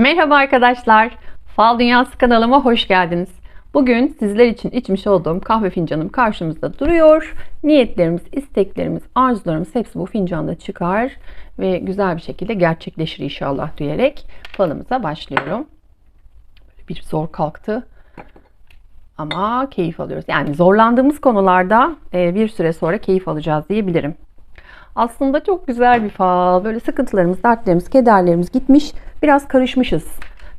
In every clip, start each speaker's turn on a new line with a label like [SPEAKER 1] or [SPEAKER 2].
[SPEAKER 1] Merhaba arkadaşlar. Fal Dünyası kanalıma hoş geldiniz. Bugün sizler için içmiş olduğum kahve fincanım karşımızda duruyor. Niyetlerimiz, isteklerimiz, arzularımız hepsi bu fincanda çıkar ve güzel bir şekilde gerçekleşir inşallah diyerek falımıza başlıyorum. Bir zor kalktı ama keyif alıyoruz. Yani zorlandığımız konularda e, bir süre sonra keyif alacağız diyebilirim. Aslında çok güzel bir fal. Böyle sıkıntılarımız, dertlerimiz, kederlerimiz gitmiş. Biraz karışmışız.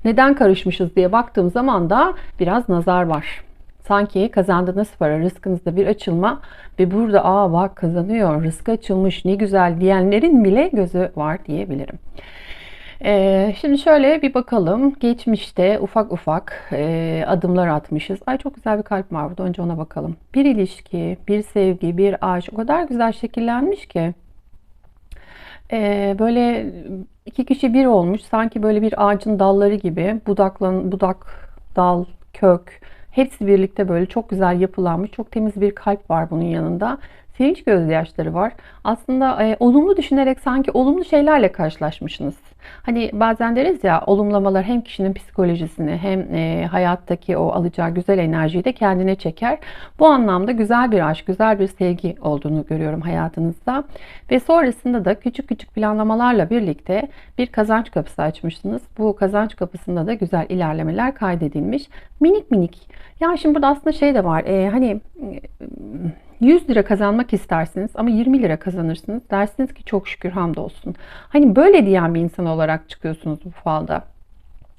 [SPEAKER 1] Neden karışmışız diye baktığım zaman da biraz nazar var. Sanki kazandığınız para, rızkınızda bir açılma ve burada aa bak kazanıyor, rızkı açılmış ne güzel diyenlerin bile gözü var diyebilirim. Ee, şimdi şöyle bir bakalım. Geçmişte ufak ufak e, adımlar atmışız. Ay çok güzel bir kalp var burada. Önce ona bakalım. Bir ilişki, bir sevgi, bir aşk o kadar güzel şekillenmiş ki. Ee, böyle iki kişi bir olmuş. Sanki böyle bir ağacın dalları gibi budaklan, budak, dal, kök hepsi birlikte böyle çok güzel yapılanmış. Çok temiz bir kalp var bunun yanında. Sevinç gözyaşları var. Aslında e, olumlu düşünerek sanki olumlu şeylerle karşılaşmışsınız. Hani bazen deriz ya olumlamalar hem kişinin psikolojisini hem e, hayattaki o alacağı güzel enerjiyi de kendine çeker. Bu anlamda güzel bir aşk, güzel bir sevgi olduğunu görüyorum hayatınızda. Ve sonrasında da küçük küçük planlamalarla birlikte bir kazanç kapısı açmışsınız. Bu kazanç kapısında da güzel ilerlemeler kaydedilmiş. Minik minik. Ya şimdi burada aslında şey de var. E, hani 100 lira kazanmak istersiniz ama 20 lira kazanırsınız. Dersiniz ki çok şükür hamdolsun. Hani böyle diyen bir insan olarak çıkıyorsunuz bu falda.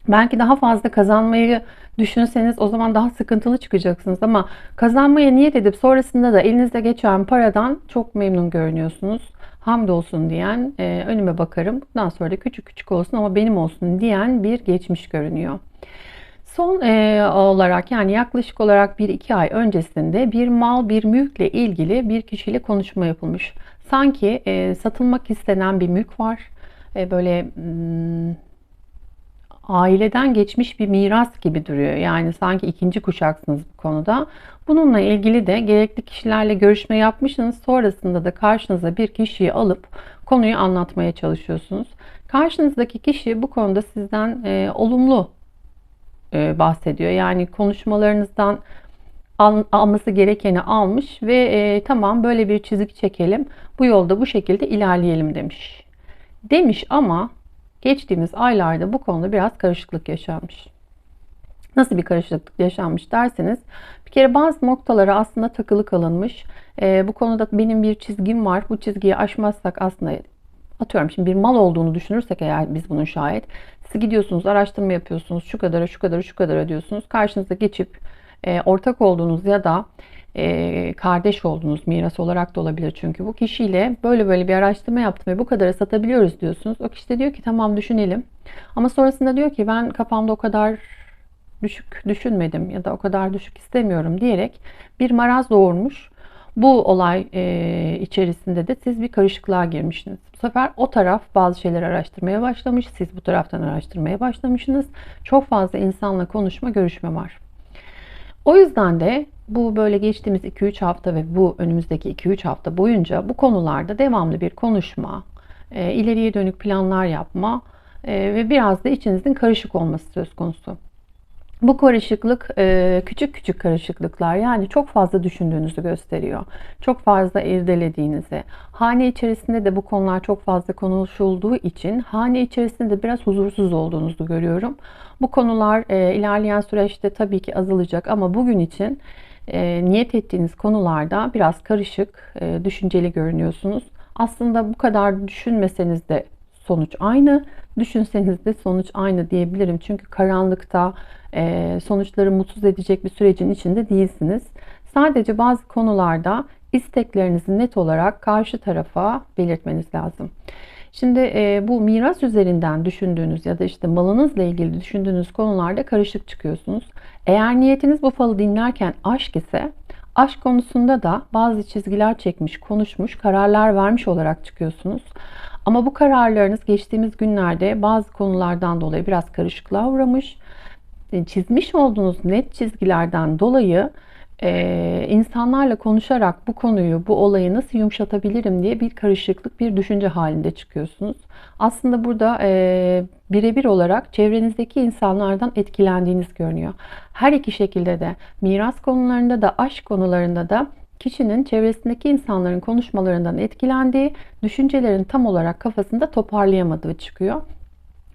[SPEAKER 1] Belki daha fazla kazanmayı düşünseniz o zaman daha sıkıntılı çıkacaksınız ama kazanmaya niyet edip sonrasında da elinizde geçen paradan çok memnun görünüyorsunuz. Hamdolsun diyen, e, önüme bakarım. Bundan sonra da küçük küçük olsun ama benim olsun diyen bir geçmiş görünüyor. Son e, olarak yani yaklaşık olarak 1-2 ay öncesinde bir mal bir mülkle ilgili bir kişiyle konuşma yapılmış. Sanki e, satılmak istenen bir mülk var. E, böyle hmm, aileden geçmiş bir miras gibi duruyor. Yani sanki ikinci kuşaksınız bu konuda. Bununla ilgili de gerekli kişilerle görüşme yapmışsınız. Sonrasında da karşınıza bir kişiyi alıp konuyu anlatmaya çalışıyorsunuz. Karşınızdaki kişi bu konuda sizden e, olumlu e, bahsediyor. Yani konuşmalarınızdan al, alması gerekeni almış ve e, tamam böyle bir çizik çekelim. Bu yolda bu şekilde ilerleyelim demiş. Demiş ama geçtiğimiz aylarda bu konuda biraz karışıklık yaşanmış. Nasıl bir karışıklık yaşanmış derseniz bir kere bazı noktalara aslında takılı kalınmış. E, bu konuda benim bir çizgim var. Bu çizgiyi aşmazsak aslında atıyorum şimdi bir mal olduğunu düşünürsek eğer biz bunun şayet siz gidiyorsunuz? Araştırma yapıyorsunuz. Şu kadara şu kadara şu kadara diyorsunuz. Karşınıza geçip e, ortak olduğunuz ya da e, kardeş olduğunuz miras olarak da olabilir. Çünkü bu kişiyle böyle böyle bir araştırma yaptım ve bu kadara satabiliyoruz diyorsunuz. O kişi de diyor ki tamam düşünelim. Ama sonrasında diyor ki ben kafamda o kadar düşük düşünmedim ya da o kadar düşük istemiyorum. diyerek bir maraz doğurmuş bu olay e, içerisinde de siz bir karışıklığa girmişsiniz. Bu sefer o taraf bazı şeyler araştırmaya başlamış. Siz bu taraftan araştırmaya başlamışsınız. Çok fazla insanla konuşma, görüşme var. O yüzden de bu böyle geçtiğimiz 2-3 hafta ve bu önümüzdeki 2-3 hafta boyunca bu konularda devamlı bir konuşma, e, ileriye dönük planlar yapma e, ve biraz da içinizin karışık olması söz konusu. Bu karışıklık e, küçük küçük karışıklıklar yani çok fazla düşündüğünüzü gösteriyor. Çok fazla irdelediğinizi. Hane içerisinde de bu konular çok fazla konuşulduğu için hane içerisinde de biraz huzursuz olduğunuzu görüyorum. Bu konular e, ilerleyen süreçte tabii ki azalacak ama bugün için e, niyet ettiğiniz konularda biraz karışık, düşünceli görünüyorsunuz. Aslında bu kadar düşünmeseniz de sonuç aynı. Düşünseniz de sonuç aynı diyebilirim. Çünkü karanlıkta e, sonuçları mutsuz edecek bir sürecin içinde değilsiniz. Sadece bazı konularda isteklerinizi net olarak karşı tarafa belirtmeniz lazım. Şimdi e, bu miras üzerinden düşündüğünüz ya da işte malınızla ilgili düşündüğünüz konularda karışık çıkıyorsunuz. Eğer niyetiniz bu falı dinlerken aşk ise aşk konusunda da bazı çizgiler çekmiş, konuşmuş, kararlar vermiş olarak çıkıyorsunuz. Ama bu kararlarınız geçtiğimiz günlerde bazı konulardan dolayı biraz karışıklığa uğramış. E, çizmiş olduğunuz net çizgilerden dolayı e, insanlarla konuşarak bu konuyu, bu olayı nasıl yumuşatabilirim diye bir karışıklık, bir düşünce halinde çıkıyorsunuz. Aslında burada e, birebir olarak çevrenizdeki insanlardan etkilendiğiniz görünüyor. Her iki şekilde de miras konularında da aşk konularında da kişinin çevresindeki insanların konuşmalarından etkilendiği, düşüncelerin tam olarak kafasında toparlayamadığı çıkıyor.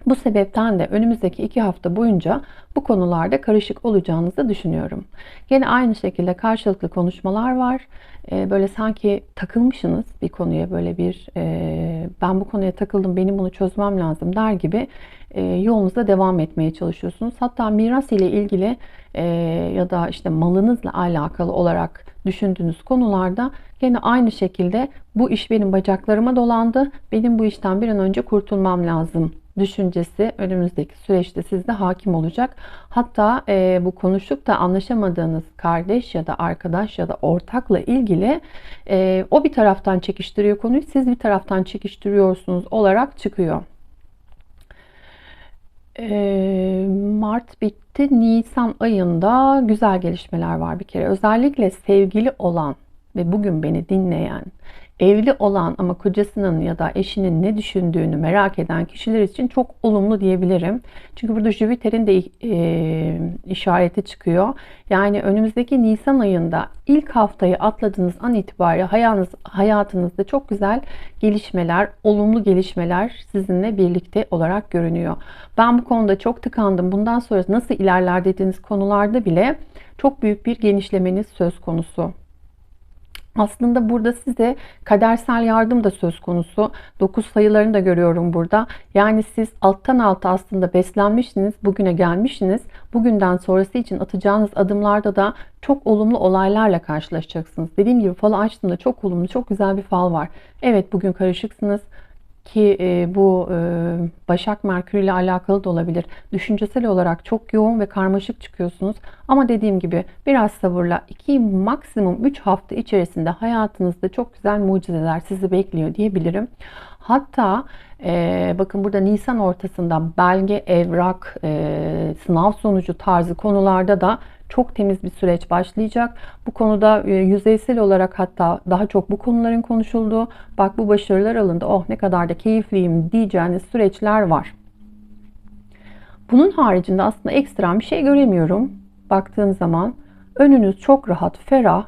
[SPEAKER 1] Bu sebepten de önümüzdeki iki hafta boyunca bu konularda karışık olacağınızı düşünüyorum. Yine aynı şekilde karşılıklı konuşmalar var. Ee, böyle sanki takılmışsınız bir konuya böyle bir e, ben bu konuya takıldım benim bunu çözmem lazım der gibi e, yolunuza devam etmeye çalışıyorsunuz. Hatta miras ile ilgili e, ya da işte malınızla alakalı olarak düşündüğünüz konularda gene aynı şekilde bu iş benim bacaklarıma dolandı. Benim bu işten bir an önce kurtulmam lazım düşüncesi önümüzdeki süreçte sizde hakim olacak. Hatta e, bu konuşup da anlaşamadığınız kardeş ya da arkadaş ya da ortakla ilgili e, o bir taraftan çekiştiriyor konuyu, siz bir taraftan çekiştiriyorsunuz olarak çıkıyor. E, Mart bitti. Nisan ayında güzel gelişmeler var bir kere. Özellikle sevgili olan ve bugün beni dinleyen evli olan ama kocasının ya da eşinin ne düşündüğünü merak eden kişiler için çok olumlu diyebilirim. Çünkü burada Jüpiter'in de e, işareti çıkıyor. Yani önümüzdeki Nisan ayında ilk haftayı atladığınız an itibariyle hayatınız, hayatınızda çok güzel gelişmeler, olumlu gelişmeler sizinle birlikte olarak görünüyor. Ben bu konuda çok tıkandım. Bundan sonra nasıl ilerler dediğiniz konularda bile çok büyük bir genişlemeniz söz konusu. Aslında burada size kadersel yardım da söz konusu. 9 sayılarını da görüyorum burada. Yani siz alttan alta aslında beslenmişsiniz, bugüne gelmişsiniz. Bugünden sonrası için atacağınız adımlarda da çok olumlu olaylarla karşılaşacaksınız. Dediğim gibi falı açtığımda çok olumlu, çok güzel bir fal var. Evet bugün karışıksınız ki e, bu e, Başak Merkür ile alakalı da olabilir. Düşüncesel olarak çok yoğun ve karmaşık çıkıyorsunuz. Ama dediğim gibi biraz sabırla 2 maksimum 3 hafta içerisinde hayatınızda çok güzel mucizeler sizi bekliyor diyebilirim. Hatta e, bakın burada Nisan ortasında belge, evrak, e, sınav sonucu tarzı konularda da çok temiz bir süreç başlayacak. Bu konuda e, yüzeysel olarak hatta daha çok bu konuların konuşulduğu, bak bu başarılar alındı, oh ne kadar da keyifliyim diyeceğiniz süreçler var. Bunun haricinde aslında ekstrem bir şey göremiyorum. Baktığım zaman önünüz çok rahat, ferah.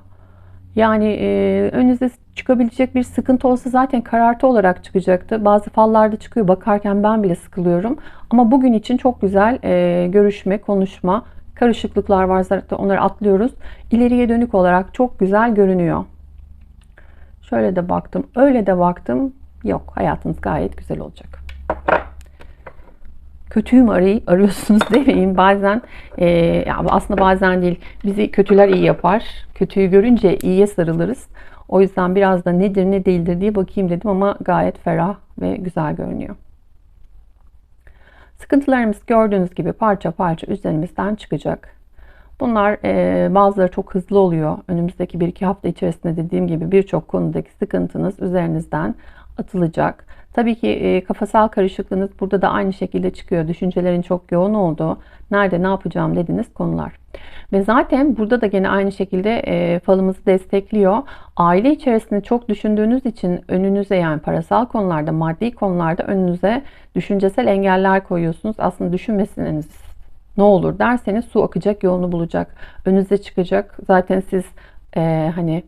[SPEAKER 1] Yani e, önünüzde çıkabilecek bir sıkıntı olsa zaten karartı olarak çıkacaktı. Bazı fallarda çıkıyor. Bakarken ben bile sıkılıyorum. Ama bugün için çok güzel e, görüşme, konuşma, karışıklıklar var zaten onları atlıyoruz. İleriye dönük olarak çok güzel görünüyor. Şöyle de baktım, öyle de baktım. Yok, hayatınız gayet güzel olacak. Kötüyü arayı, arıyorsunuz demeyin. Bazen e, ya aslında bazen değil. Bizi kötüler iyi yapar. Kötüyü görünce iyiye sarılırız. O yüzden biraz da nedir ne değildir diye bakayım dedim ama gayet ferah ve güzel görünüyor. Sıkıntılarımız gördüğünüz gibi parça parça üzerimizden çıkacak. Bunlar e, bazıları çok hızlı oluyor. Önümüzdeki 1-2 hafta içerisinde dediğim gibi birçok konudaki sıkıntınız üzerinizden atılacak. Tabii ki e, kafasal karışıklığınız burada da aynı şekilde çıkıyor. Düşüncelerin çok yoğun olduğu, nerede ne yapacağım dediğiniz konular. Ve zaten burada da gene aynı şekilde e, falımızı destekliyor. Aile içerisinde çok düşündüğünüz için önünüze yani parasal konularda, maddi konularda önünüze düşüncesel engeller koyuyorsunuz. Aslında düşünmesiniz ne olur derseniz su akacak yolunu bulacak. Önünüze çıkacak. Zaten siz e, hani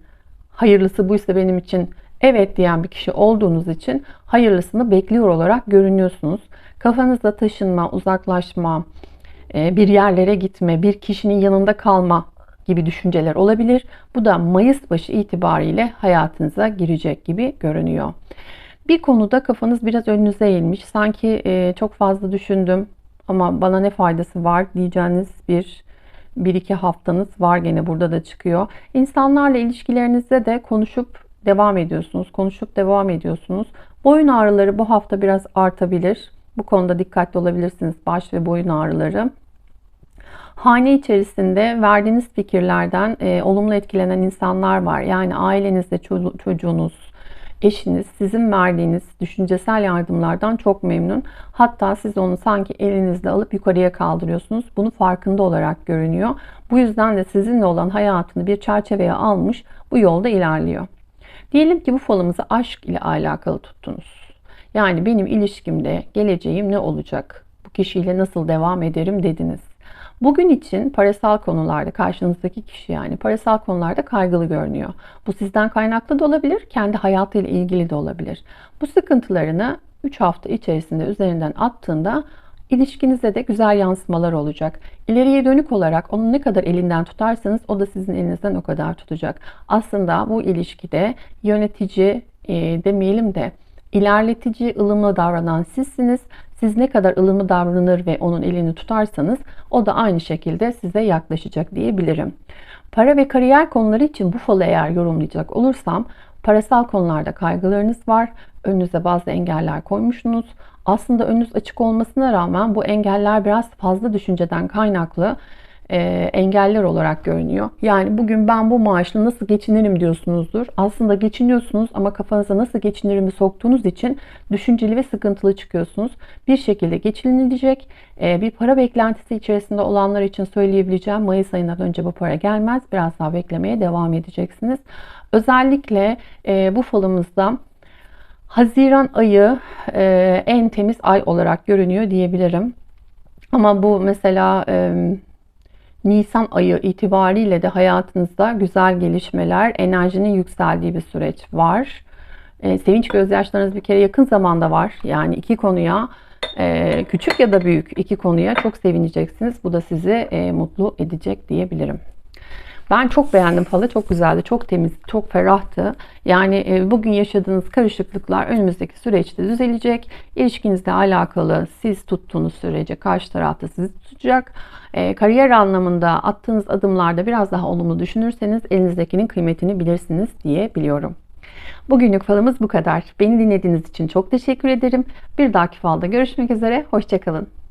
[SPEAKER 1] hayırlısı buysa benim için evet diyen bir kişi olduğunuz için hayırlısını bekliyor olarak görünüyorsunuz. Kafanızda taşınma, uzaklaşma, e, bir yerlere gitme, bir kişinin yanında kalma gibi düşünceler olabilir. Bu da Mayıs başı itibariyle hayatınıza girecek gibi görünüyor. Bir konuda kafanız biraz önünüze eğilmiş. Sanki e, çok fazla düşündüm ama bana ne faydası var diyeceğiniz bir bir iki haftanız var gene burada da çıkıyor. İnsanlarla ilişkilerinizde de konuşup devam ediyorsunuz. Konuşup devam ediyorsunuz. Boyun ağrıları bu hafta biraz artabilir. Bu konuda dikkatli olabilirsiniz. Baş ve boyun ağrıları. Hane içerisinde verdiğiniz fikirlerden e, olumlu etkilenen insanlar var. Yani ailenizde çocuğunuz, eşiniz sizin verdiğiniz düşüncesel yardımlardan çok memnun. Hatta siz onu sanki elinizde alıp yukarıya kaldırıyorsunuz. Bunu farkında olarak görünüyor. Bu yüzden de sizinle olan hayatını bir çerçeveye almış bu yolda ilerliyor. Diyelim ki bu falımızı aşk ile alakalı tuttunuz. Yani benim ilişkimde geleceğim ne olacak? Bu kişiyle nasıl devam ederim dediniz. Bugün için parasal konularda karşınızdaki kişi yani parasal konularda kaygılı görünüyor. Bu sizden kaynaklı da olabilir, kendi hayatıyla ilgili de olabilir. Bu sıkıntılarını 3 hafta içerisinde üzerinden attığında ilişkinize de güzel yansımalar olacak. İleriye dönük olarak onu ne kadar elinden tutarsanız o da sizin elinizden o kadar tutacak. Aslında bu ilişkide yönetici e, demeyelim de ilerletici, ılımlı davranan sizsiniz. Siz ne kadar ılımlı davranır ve onun elini tutarsanız o da aynı şekilde size yaklaşacak diyebilirim. Para ve kariyer konuları için bu falı eğer yorumlayacak olursam parasal konularda kaygılarınız var. Önünüze bazı engeller koymuşsunuz. Aslında önünüz açık olmasına rağmen bu engeller biraz fazla düşünceden kaynaklı e, engeller olarak görünüyor. Yani bugün ben bu maaşla nasıl geçinirim diyorsunuzdur. Aslında geçiniyorsunuz ama kafanıza nasıl geçinirimi soktuğunuz için düşünceli ve sıkıntılı çıkıyorsunuz. Bir şekilde geçinilecek. E, bir para beklentisi içerisinde olanlar için söyleyebileceğim Mayıs ayından önce bu para gelmez. Biraz daha beklemeye devam edeceksiniz. Özellikle e, bu falımızda Haziran ayı e, en temiz ay olarak görünüyor diyebilirim. Ama bu mesela e, Nisan ayı itibariyle de hayatınızda güzel gelişmeler, enerjinin yükseldiği bir süreç var. E, sevinç gözyaşlarınız bir kere yakın zamanda var. Yani iki konuya e, küçük ya da büyük iki konuya çok sevineceksiniz. Bu da sizi e, mutlu edecek diyebilirim. Ben çok beğendim falı. Çok güzeldi. Çok temiz, çok ferahtı. Yani e, bugün yaşadığınız karışıklıklar önümüzdeki süreçte düzelecek. İlişkinizle alakalı siz tuttuğunuz sürece karşı tarafta sizi tutacak. E, kariyer anlamında attığınız adımlarda biraz daha olumlu düşünürseniz elinizdekinin kıymetini bilirsiniz diye biliyorum. Bugünlük falımız bu kadar. Beni dinlediğiniz için çok teşekkür ederim. Bir dahaki falda görüşmek üzere. Hoşçakalın.